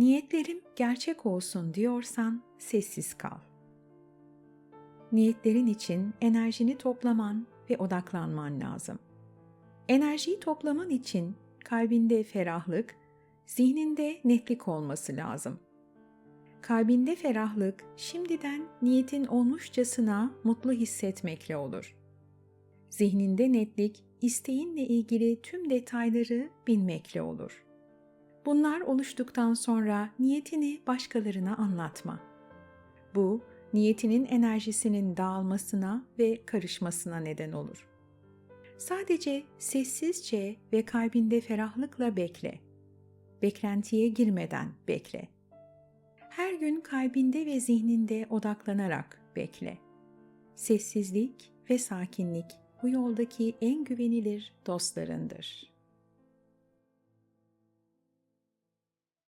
Niyetlerim gerçek olsun diyorsan sessiz kal. Niyetlerin için enerjini toplaman ve odaklanman lazım. Enerjiyi toplaman için kalbinde ferahlık, zihninde netlik olması lazım. Kalbinde ferahlık şimdiden niyetin olmuşçasına mutlu hissetmekle olur. Zihninde netlik isteğinle ilgili tüm detayları bilmekle olur. Bunlar oluştuktan sonra niyetini başkalarına anlatma. Bu, niyetinin enerjisinin dağılmasına ve karışmasına neden olur. Sadece sessizce ve kalbinde ferahlıkla bekle. Beklentiye girmeden bekle. Her gün kalbinde ve zihninde odaklanarak bekle. Sessizlik ve sakinlik bu yoldaki en güvenilir dostlarındır.